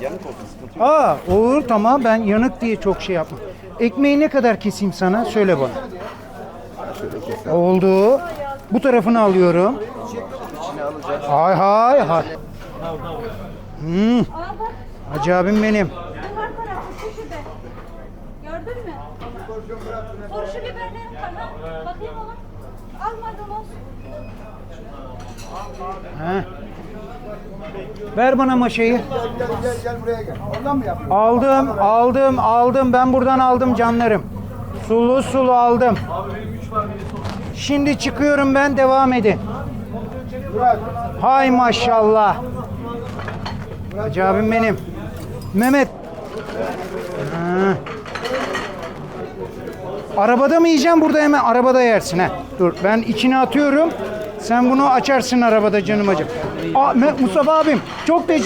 Yanık olsun sıkıntı yok. Aa olur tamam ben yanık diye çok şey yapma. Ekmeği ne kadar keseyim sana? Söyle bana. Oldu. Bu tarafını alıyorum. İçine alacağız. Hay hay hay. Hmm. Hacı abim benim. tarafı şu. Gördün mü? Turşu biberlerim tamam. Bakayım ona. Almadım olsun. Heh. Ver bana maşayı. Gel gel buraya gel. Oradan mı yapıyorsun? Aldım, aldım, aldım. Ben buradan aldım canlarım. Sulu sulu aldım. Şimdi çıkıyorum ben devam edin. Murat. Hay maşallah. Hacı abim benim. Mehmet. Ha. Arabada mı yiyeceğim burada hemen? Arabada yersin ha. Dur ben içine atıyorum. Sen bunu açarsın arabada canım acım. Aa, Mustafa abim çok teşekkür